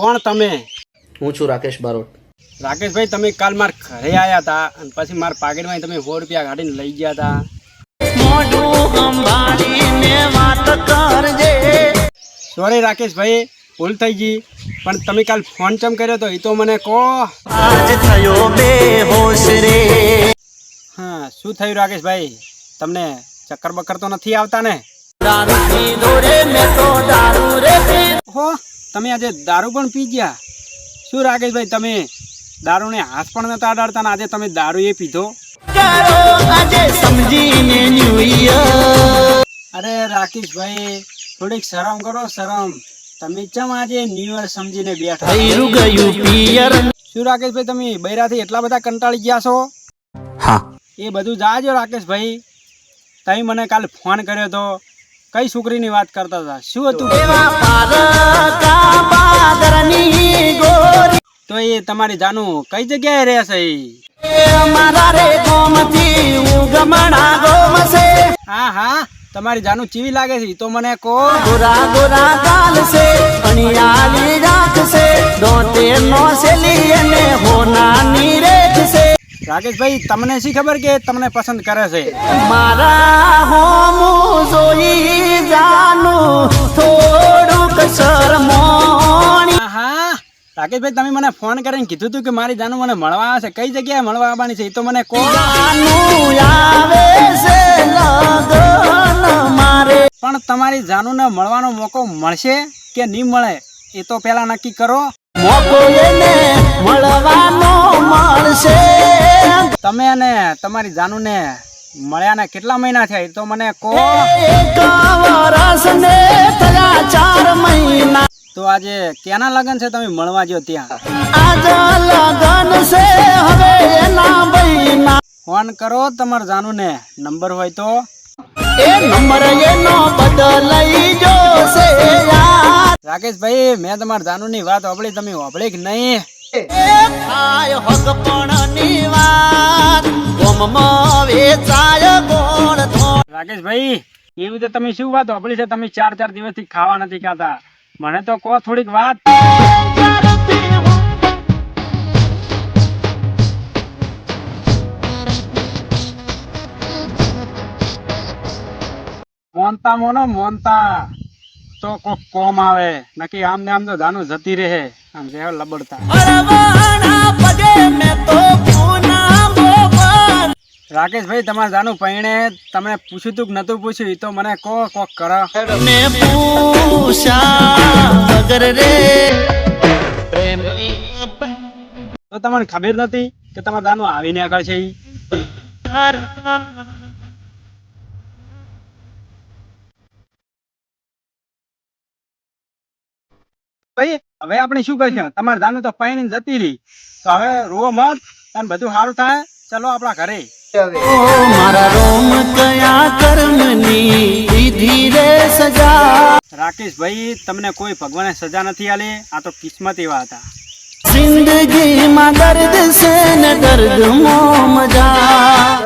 કોણ તમે? હું છું રાકેશ બારોટ. રાકેશભાઈ તમે કાલ માર ઘરે આવ્યા હતા અને પછી મારા પાકેટમાં તમે સો રૂપિયા કાઢીને લઈ ગયા હતા. સોરી રાકેશભાઈ ભૂલ થઈ ગઈ. પણ તમે કાલ ફોન ચમ કર્યો તો એ તો મને કહો. હા શું થયું રાકેશભાઈ? તમને ચક્કર બક્કર તો નથી આવતા ને? હો તમે આજે દારૂ પણ પી ગયા? શું રાકેશભાઈ તમે દારૂને હાથ પણ નતા અડાડતા ને આજે તમે દારૂ એ પીધો? અરે રાકેશભાઈ થોડીક શરમ કરો શરમ. તમે ચમ આજે ન્યુ યર સમજીને બેઠા શું રાકેશભાઈ તમે બૈરાથી એટલા બધા કંટાળી ગયા છો? હા. એ બધું જાજો રાકેશભાઈ. તમે મને કાલે ફોન કર્યો તો કઈ છોકરીની વાત કરતા હતા? શું હતું? તો એ તમારી જાનું કઈ જગ્યાએ રહેશે? હા હા, તમારી જાનું ચીવી લાગે છે તો મને કો ગોરા ગોરા ગાલ છે અણિયાળી રાખ છે દોતેર નો સેલી અને હોનાની રેખ છે રાકેશભાઈ, તમને શી ખબર કે તમને પસંદ કરે છે મારા હોમું જોઈ જાનું, થોડુંક હા રાકેશભાઈ તમે મને ફોન કરીને કીધું હતું કે મારી જાનું મને મળવા આવશે. કઈ જગ્યાએ મળવા આવવાની છે? એ તો મને કહો. પણ તમારી જાનુને મળવાનો મોકો મળશે કે નહીં મળે એ તો પહેલા નક્કી કરો. મોકો એને મળવાનો મળશે. તમે અને તમારી જાનુને મળ્યાને કેટલા મહિના થયા એ તો મને કહો. એક વરસ ને થયા ચાર મહિના. તો આજે ક્યાંના લગન છે તમે મળવા જો ત્યાં? છે ફોન કરો તમારા જાનુને નંબર હોય તો. એ નંબર એનો બદલાઈ જો યાર. રાકેશભાઈ મેં તમારા જાનુની વાત સાંભળી તમે સાંભળી કે નહીં? થાય હક પણ ની વાત. ગોમમાં વેચાય ગોળ રાકેશભાઈ એવી રીતે તમે શું વાત હોબળી છે? તમે ચાર ચાર દિવસથી ખાવા નથી ખાતા. મને તો કહો થોડીક વાત. મોનતા મોનો મોનતા. તો કોક કોમ આવે. નક્કી આમ ને આમ તો ધાનું જતી રહે. આમ જેવા લબડતા. રાકેશભાઈ તમારે જાનું પૈણે તમે પૂછ્યું તું નતું પૂછ્યું એ તો મને કો કોક કરો. ને વગર રે તો તમને ખબર નથી કે તમારે જાનું આવીને આગળ છે ભાઈ હવે આપણે શું કરશું? તમારે જાનું તો પૈણી જતી રહી. તો હવે રો મત અને બધું સારું થાય. ચલો આપણા ઘરે. મારા રોમ કયા કર્મની દીધી રે સજા? રાકેશભાઈ તમને કોઈ ભગવાને સજા નથી આલી? આ તો કિસ્મત એવા હતા જિંદગીમાં દર્દ છે ને દર્દ મો મજા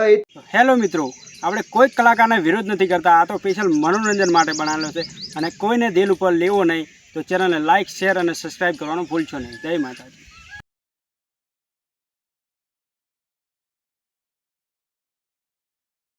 હેલો મિત્રો આપણે કોઈ કલાકારને વિરોધ નથી કરતા. આ તો સ્પેશિયલ મનોરંજન માટે બનાવેલો છે અને કોઈને દિલ ઉપર લેવો નહીં તો ચેનલને લાઇક શેર અને સબસ્ક્રાઇબ કરવાનું ભૂલશો નહીં. જય માતાજી.